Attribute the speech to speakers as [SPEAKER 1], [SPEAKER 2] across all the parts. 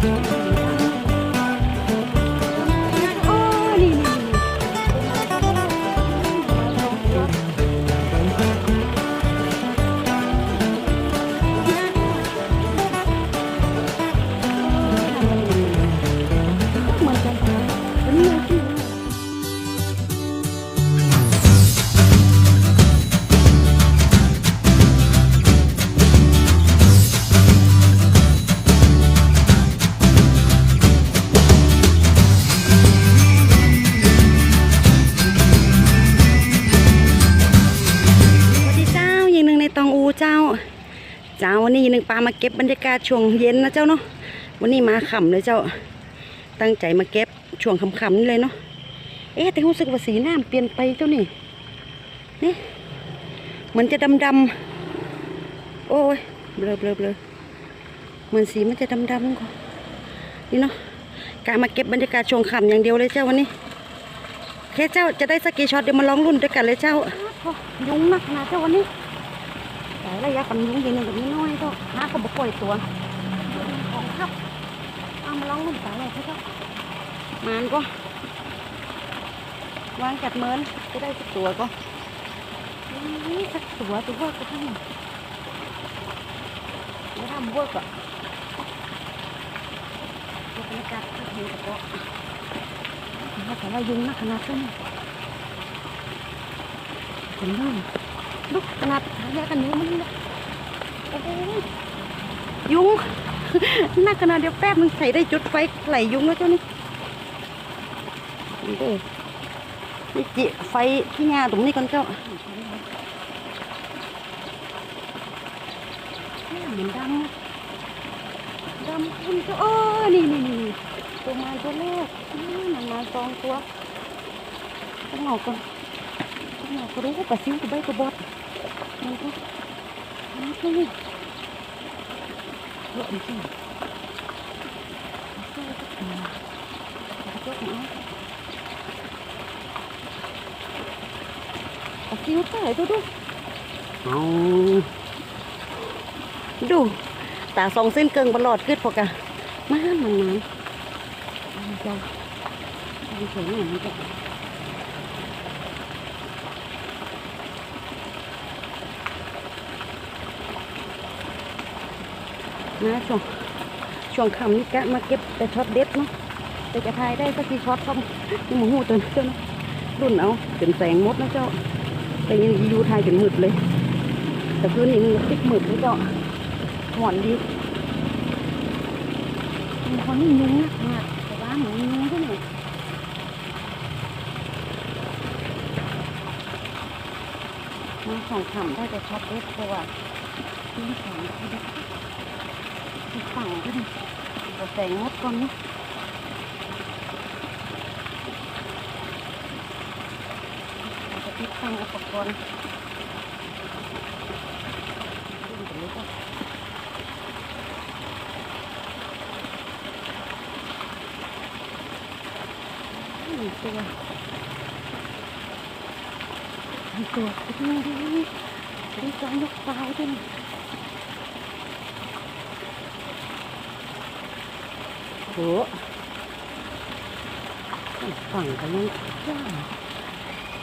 [SPEAKER 1] โอ้ หนึ่งปลามาเก็บบรรยากาศช่วงเย็นนะเจ้าเนาะวันนี้มาค่ำเลยเจ้า ตั้งใจมาเก็บช่วงค่ำๆนี่เลยเนาะเอ๊ะแต่รู้สึกว่าสีน้ำเปลี่ยนไปเจ้านี่นี่เหมือนจะดำๆโอ้ยเบลอเบลอเบลอเหมือนสีมันจะดำๆก่อนนี่เนาะการมาเก็บบรรยากาศช่วงค่ำอย่างเดียวเลยเจ้าวันนี้โอเคเจ้าจะได้สกีช็อตเดี๋ยวมาลองรุ่นด้วยกันเลยเจ้ายุงนักนะเจ้าวันนี้ สายระยะกันยุงยินึ่งกับนี้น้อยเจ้าหาก็บอกปล่อยตัวของครับเอามาลองรุ่นสายอะไรเจ้ามันก็วางจัดเมินจะได้สักตัวก็นี่สักตัวตัวเวิร์กก็ทั้งหมดไม่ทำเวิร์กอะบรรยากาศที่เห็นกับก็แต่ว่ายุงนักขนาดนี้เห็นด้วย ลูกขนาดหายากันนี้มันเนี่ยโอ้โหยุงน่าขนาดเดียวแป๊บมึงใส่ได้จุดไฟไหลยุงแล้วเจ้านี่นี่เด้อนี่จิไฟที่งาตรงนี้ก่อนเจ้าเนี่ยเหมือนดำดำคุณเจ้าโอ้ยนี่นี่นี่นี่ตัวมาตัวแรกอืมมันมาสองตัวต้องเอาก่อน ราก็รู้ว่าปลาซิวกับใบกระบอกมันก็มันก็นี่เยอะจริงปลาซิวใส่ดูดูดูตาสองเส้นเกิงบลอดขึ้นพอกะมันมันมันเจ้าทำสียงหน่อยมัน นะช่วงช่วงคำนี่กะมาเก็บแต่ช็อตเด็ดเนาะแต่จะทายได้สักกี่ช็อตก็นี่หมูหูตัวนี้เจ้าเนะรุ่นเอาเป็นแสงมดนะเจ้า แต่ยังอยูทายเป็นหมืดเลย แต่คืนนี้มันติดหมืดเลยเจ้าหอนดีมันคนนี่ยุงนะมากแต่ว่าหมูยุงที่ไหนมาสองคำได้แต่ช็อตเด็ดเพราะว่าที่สองที่ได้อีก ฝั่งก็ดิเราแสงมดก่อนนะเราจะติดตั้งอุปกรณ์ขึ้นไปเลยจ้ะหนึ่งตัวหนึ่งตัวขึ้นมาดิดิจองยกปลายด้วย นะโหฝั่งกันยังย่า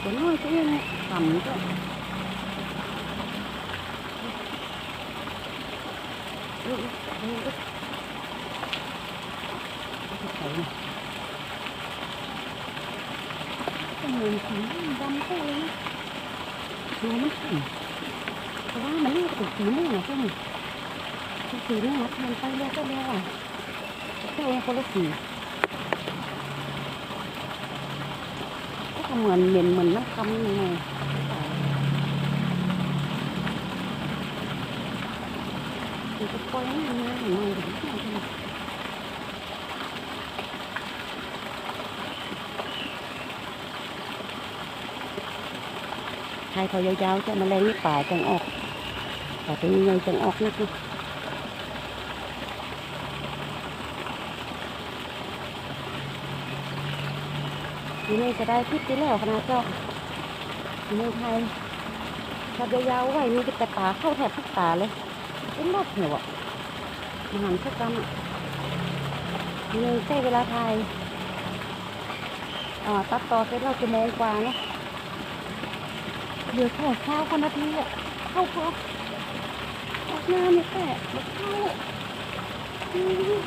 [SPEAKER 1] ตัวน้อยตัวเองต่ำก็เออเออเออใส่เนี่ยก็เหมือนสีดำก็เลยนะดูมันขันเพราะว่ามันนี่เป็นสีม่วงอะใช่ไหมสีม่วงมันไปแล้วก็แล้วอะ เจ้าคนละสีก็เหมือนเหม็นเหมือนน้ำคำยังไงมันจะปล่อยให้มันเหมือนมันถึงที่ไหนใครเขายาวๆจะมาแรงนี่ป่าจังออกป่าเป็นยังไงจังออกนักเนาะ อยู่นี่จะได้พิษที่แล้วขนาดเจ้าอยู่ในไทยถ้ายาวๆไว้มีแต่ป่าเข้าแทบทุกตาเลยเป็นรถเหนียวอะอาหารสักกรรมอะยังใช้เวลาถ่ายอ่าตัดต่อเสร็จเราจะโมงกว่าเนาะเหลือแค่เช้าคนนาทีอะเข้าพอออกหน้าเนี่แต่เข้าอืม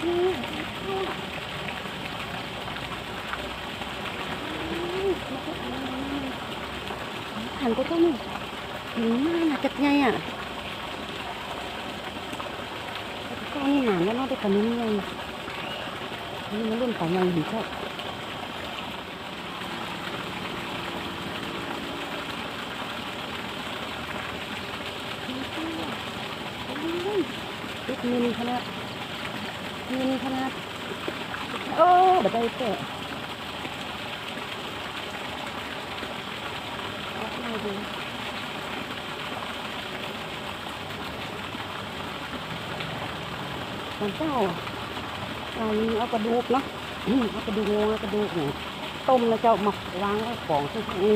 [SPEAKER 1] อืมเข้าอะอืม หันก็ต้องถึงมากนะจัดไงอะก็นี่หนานแล้วเนาะได้ขนมไงนี่มันรุ่นป่ายังเห็นชอบติดมินขนาดมินขนาดโอ้บัดได้เตะอ ดูตอนเจ้าเราเอากระดูกเนาะเอากระดูกงเอากระดูกเนี่ยต้มแล้วเจ้าหมักวางไว้ของที่นี่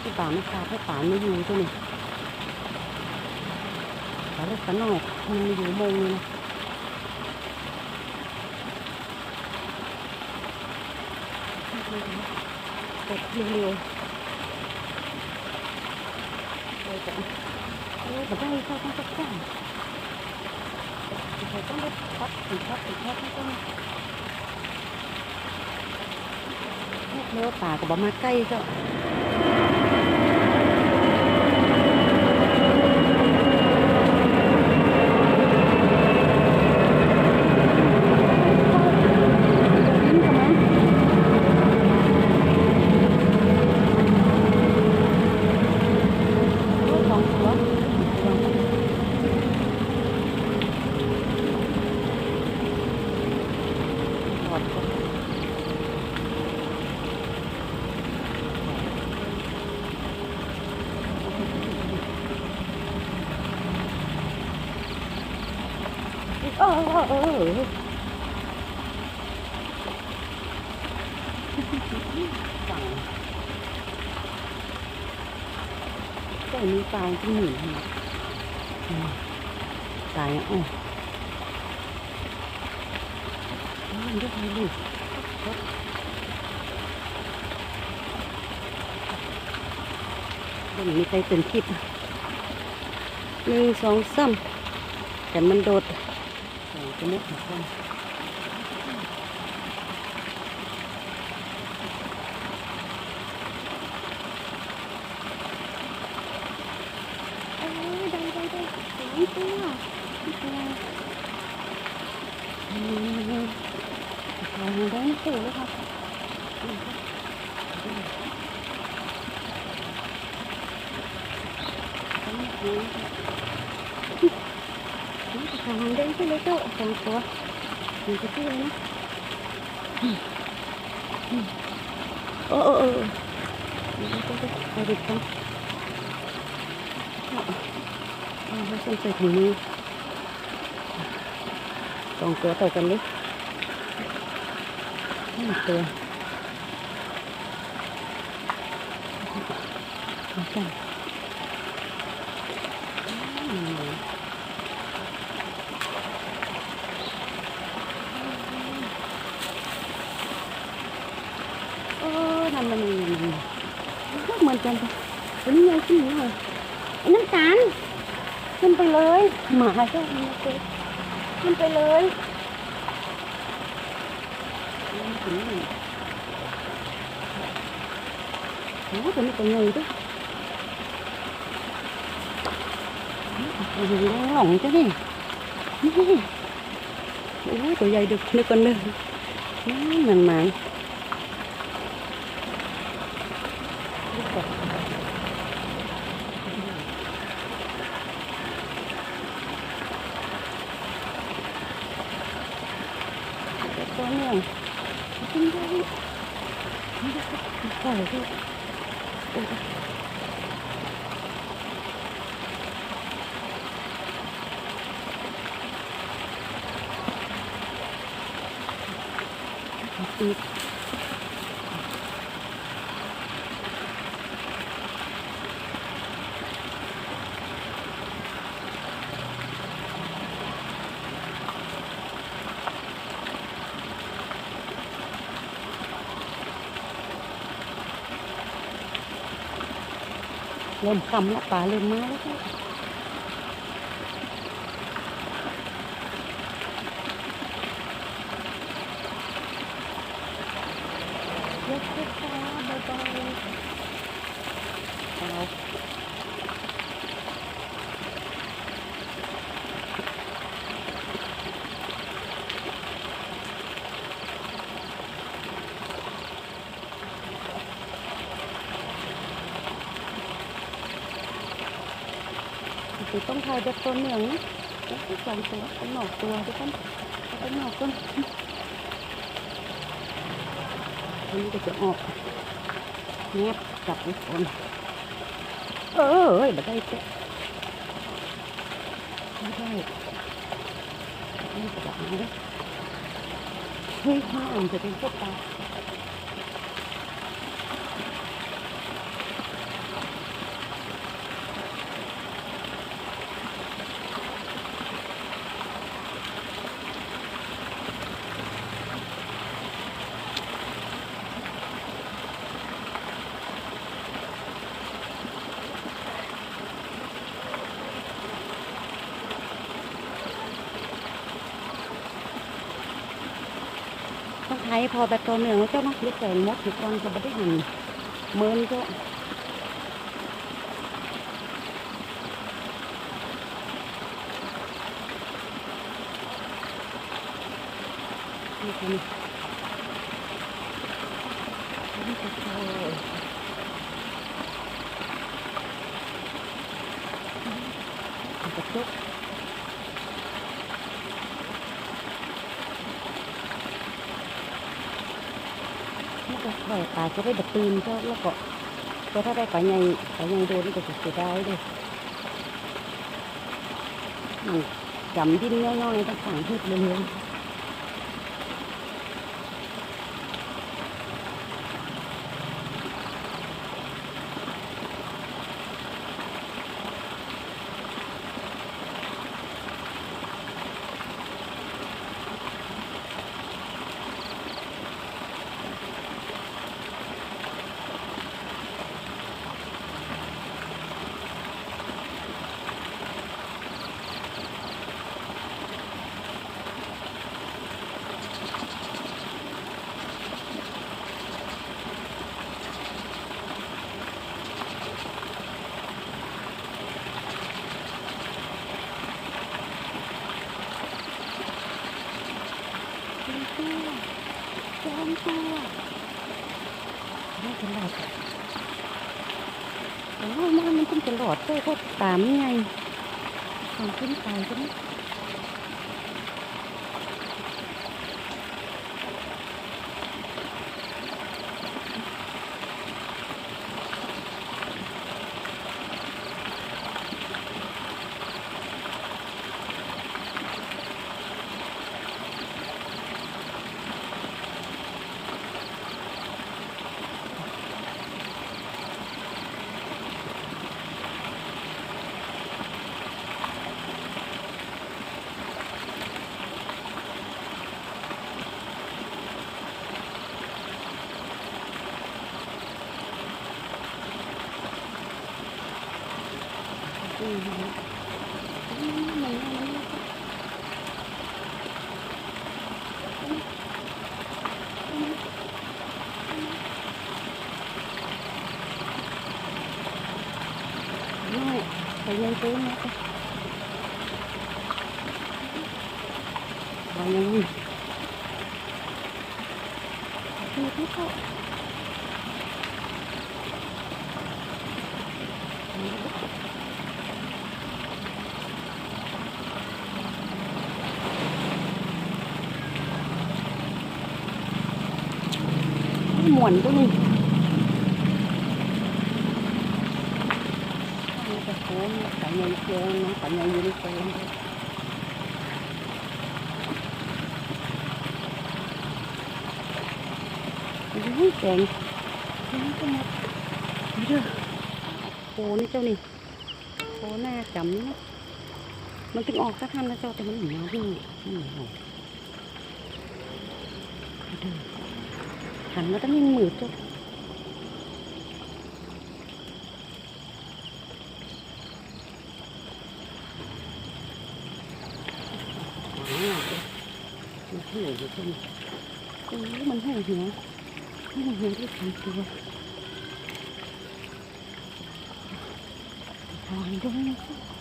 [SPEAKER 1] ที่ป่าไม่คาดให้ป่าไม่อยู่ตัวนี้ขอเล็กสักหน่อยมันอยู่มงนึงนะกดเร็วๆ เออแต่ได้เข้าต้องสักจ้างเราต้องได้พักถึงพักถึงพักไม่ต้องเลี้ยวป่ากับบมาใกล้เ แต่มีตายที่หนึ่งตายอะอ๋ออ๋อมันได้ไงลูกดี๋ยวมีใจตื่นคลิปหนึ่งสองสามแต่มันโดด ใส่จมูกหักคนเอ้ยได้ได้ ทางได้ใช่เลยเจ้าสองตัวมันจะชื่ออะไรนะอืมอืมโอ้โอ้โอ้ดี๋ยวยดี๋ยวเอาดิบกันเอาให้ฉันใส่ถุงมือสองตัวต่อกันเลยหนึ่งตัวเอากันอืมโอ้นั่นมันมันเหมือนกันตัวนี้ใหญ่ขึ้นเลยไอ้น้ำตาล ขึ้นไปเลย หมาเจ้ามียเจ๊ขึ้นไปเลยถึงนี่โอ้ตัวนี้ตัวใหญ่ด้วยหลงจ้ะนี่นี่โอ้ตัวใหญ่ดึกนึกกันเลยนี่มันมันตัวเนี่ยขึ้นได้ไม่ได้ก็ปล่อยด้วยโอ้ยอีก เริ่มคำแล้วป่าเริ่มมาแล้วเจ้าเล็กๆช้าๆเบาๆเบา คือต้องถ่ายแบบตัวเหนืองนะแล้วก็สองตัวเป็นหนอกตัวทุกคนเป็นหนอกคนอันนี้ก็จะออกแงบจับทุกคน เออเอ้ยไม่ได้เจ๊ไม่ได้ไม่จับนะเฮ้ยข้างอ่างจะเป็ นพวกปลาต้องไทยพอแบบตัวเหนืองเจ้าเนาะเรียกแสงมดอยู่ก่อนจะไม่ได้หันเมินเจ้านี่ค่ะนี่นี่ก็โชว์กระจก นี่ก็ปล่อยปลาจะ ได้แบบตื่นเจ้าแล้วก็แต่ถ้าได้ปลาใหญ่ปลาใหญ่โดนก็จะเสียดายเลยจำดินนย่อยๆต้องสั่งพืชเรื่อยๆเป็นตัวจอมตัวไม่เป็นไรโอ้ยมันมันต้ อดเจ้าก็ตามไงของขึ้นไปก็ไม่ อืมมันมันมันไม่ไปยังซื้อนะไปยังนี่คือที่เขา หม วนตัวนี้นี่จะโค้งปัญญาเจงนะปัญญาอยู่ในเจงโอ้ยแจงแจงก็มดนี่เด้อโอ้นี่เจ้านี่โอ้หน้าจำนะมันถึงออกสักทันนะเจ้าแต่มันหนีมาวิ่งมันหนีออกนี่ หันมาตั้งยังมือตัวมันหิอ้โอ้มันแห้งเหิวหิวหิวที่ทั้ตัวทานด้วยนะ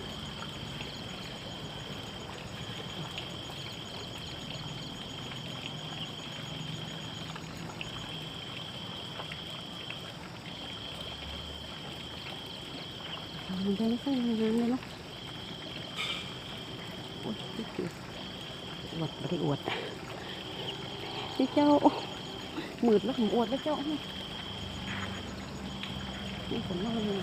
[SPEAKER 1] ทางมันไม่ค่อยมีน้ำเลยเนาะอ้ยนี่คืออวดไม่ได้อวดนี่เจ้าหมืดแล้วผมอวดแล้วเจ้านี่ผมเล่าเลย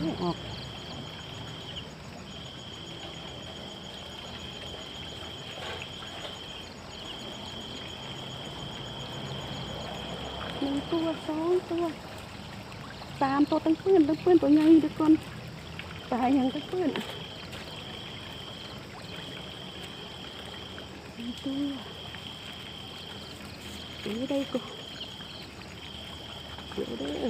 [SPEAKER 1] ไม่ออกหนึ่งตัวสองตัว สามตัวตั้งเพื่อนตั้งเพื่อนตัวใหญ่เดี๋ยวก่อนตายยังตั้งเพื่อนหนึ่งตัวเดี๋ยวได้ก็เดี๋ยวได้อ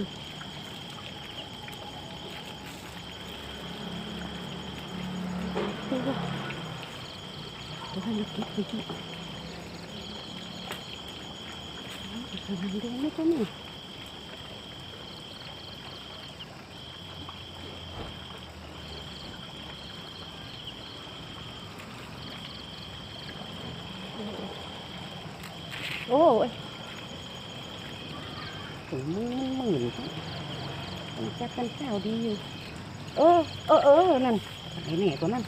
[SPEAKER 1] ตัวตัวให้มันเก็บไปที่ทำเดินไม่ก็นี่โอ้ยถึงมือมันหมื่นมัน จักกันเจ้าดีอยู่เออเออเออนั่นไอ้เนี่ยตัวนั้น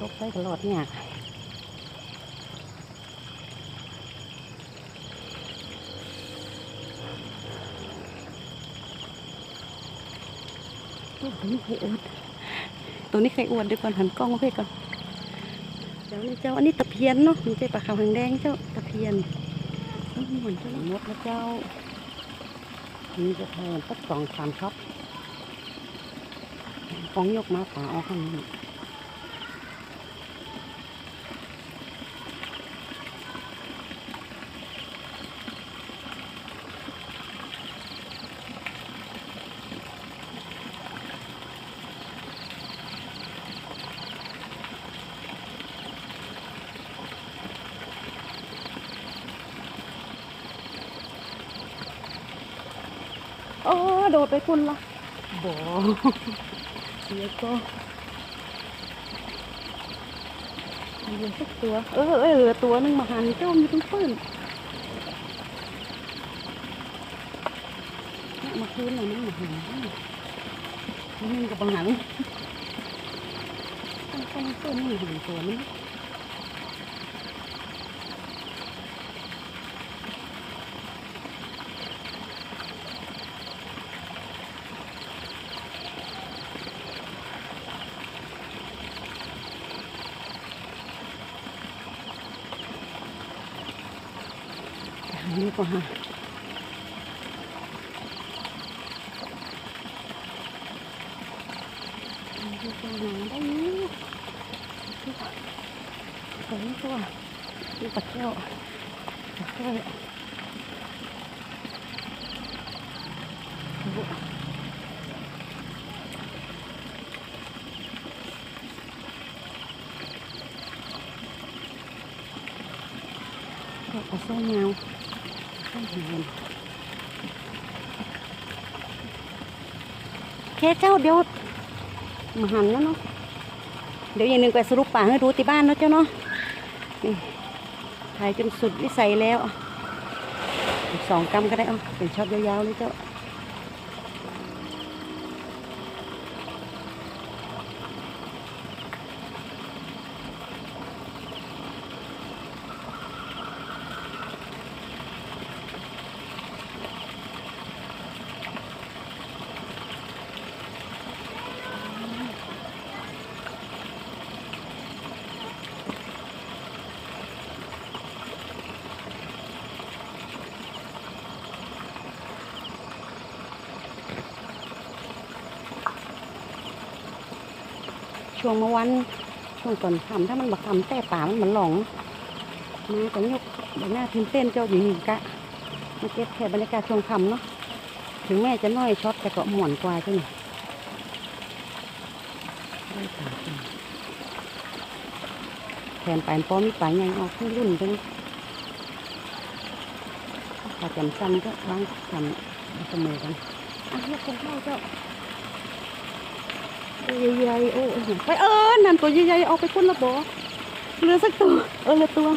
[SPEAKER 1] ลกไปตลอดเนี่ยตัวนี้เคยอวดตัวนี้เคยอวดเดี๋ยวก่อนหันกล้องมาเพื่อก่อนเดี๋ยวนี่เจ้าอันนี้ตะเพียนเนาะมีใจปลาขาวหางแดงเจ้าตะเพียนอื้อเหมือนเจ้าหมดแล้วเจ้ามีจะแทนสักสองสามช็อป ฟองยกมาฝาออกข้างนี้โอ้โดดไปคุณละบอ เดี๋ยวก็เหลือสักตัว เออเออเหลือตัวนึงมาหันเจ้ามีตรงปืนเนี่ยมาคืนหน่อยนะมาหันนี่กับบังหันต้องต้องปืนนี่หันตัวนี้ทาง นี้ก็ฮะทางนี้ก็หาได้นี้สองตัวดูปลาแก้วปลาแก้วดูปลาแก้วเงา ข้างบน แค่เจ้าเดี๋ยวมาหันแล้วเนาะเดี๋ยวอย่างหนึ่งไปสรุปป่าให้รู้ที่บ้านเนาะเจ้าเนาะนี่ถ่ายจนสุดวิสัยแล้วสองกำก็ได้เอาเป็นชอบยาวๆเลยเจ้า ช่วงเมื่อวันช่วงก่อนทำถ้ามันบักทำแต่ป่ามันเหมือนหลงมาก็ยกใบหน้าทิ้นเต้นเจ้าอยู่นี่กะมาเก็บแค่บรรยากาศช่วงคำเนาะถึงแม่จะน้อยช็อตแต่ก็หมวนกว่าเจ้านี่ได้ตาจ้ะแทนปป้อมีปลายใหญ่ออกขึ้นรุ่นจ้านี่ถ้าจำสั้นก็ล้างจำเสมอกันอะยกคนเข้าเจ้า ตัวใหญ่ๆโอ้ไปเออนั่นตัวใหญ่ๆเอาไปคนละบ่อเหลือสักตัวเออเหลือตัว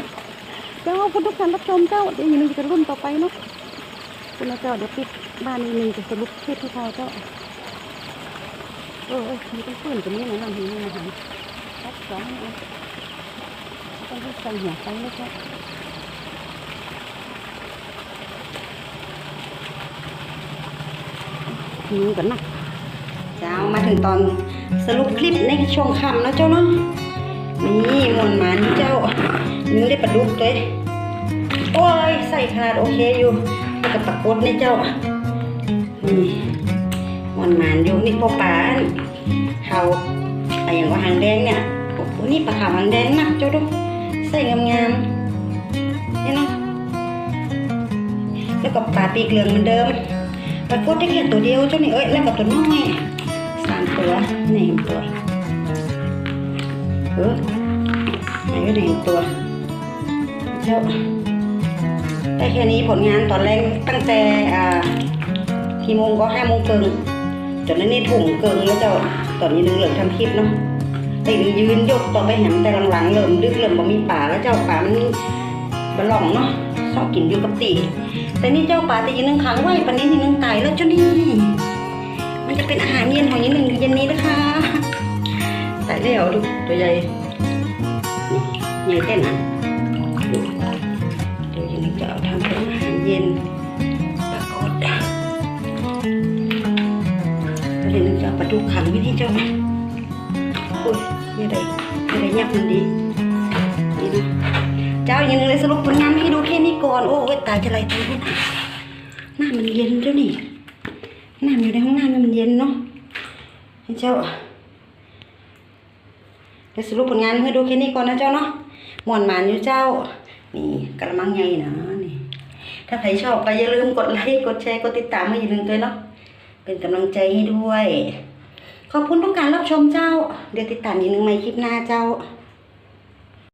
[SPEAKER 1] เจ้าคุณทุกท่านรับชมเจ้าเดี๋ยวอีกนึงจะรุ่นต่อไปเนาะคุณนะเจ้าเดี๋ยวปิดบ้านอีกหนึ่งจะสรุปคลิปที่พอเจ้าเออเออมีต้องฟื้นกันนี่นะน้ำหินนี่นะฮะรับสองต้องให้ใส่หัวไปแล้วเจ้าหิวกันนะเจ้ามาถึงตอน สรุปคลิปในช่วงค่ำแล้วเจ้าเนาะนี่มวนหมันเจ้านี่ได้ปลาดุกเลยโอ้ยใส่ขนาดโอเคอยู่แล้วกับปลากดนี่เจ้านี่มันมันอยู่นี่พอปลานเขาอะไรอย่างว่าหางแดงเนี่ยโอ้โหนี่ปลาขาวหางแดงนะเจ้าดูใส่งามๆนี่เนาะแล้วก็ปลาปีกเหลืองเหมือนเดิมปลากดได้แค่ตัวเดียวเจ้านี่เอ้ยแล้วกับตัวน้อย ตัวนี่งตัวเออไหนก็ได้เห็นตัวเจ้าได้แค่นี้ผลงานตอนแรกตั้งแต่อ่ากี่โมงก็ห้าโมงเกินจนนั้นนี่ถุงเกินแล้วเจ้าตอนนี้นึงเริ่มทำคลิปเนาะแต่นึงยืนยกต่อไปแหมแต่หลังๆเริ่มดึกเริ่มบ่มีป่าแล้วเจ้าป่ามันบะหล่องเนาะชอบกินอยู่กับตีแต่นี่เจ้าป่าแต่ยีนึงขังไว้ปันนี้ยีนึงตายแล้วเจ้านี่ เป็นอาหารเย็นของยี่หนึ่งเย็นนี้นะคะตายแล้วดูตัวใหญ่ใหญ่เต้นอะเดี๋ยวยังจะเอาทำเป็นอาหารเย็นปรากฏเดี๋ยวนึงจะปลาดุกขังไว้ที่เจ้านะโอ้ยไม่ได้ไม่ได้ยับมันดีนี่นะเจ้ายังเลยสรุปผลงานให้ดูแค่นี้ก่อน โอ้ยตายจะไรตายหน้ามันเย็นเจ้านี่ น้ำอยู่ในห้องน้ำมันเย็นเนาะให้เจ้าเดี๋ยวสรุปผลงานให้ดูแค่นี้ก่อนนะเจ้าเนาะหมวนหมานอยู่เจ้า นี่กระมังใหญ่นะนี่ ถ้าใครชอบก็อย่าลืมกดไลค์กดแชร์กดติดตามให้อย่าลืมด้วยเนาะเป็นกำลังใจให้ด้วย ขอบคุณทุกการรับชมเจ้า เดี๋ยวติดตามอีกหนึ่งในคลิปหน้าเจ้า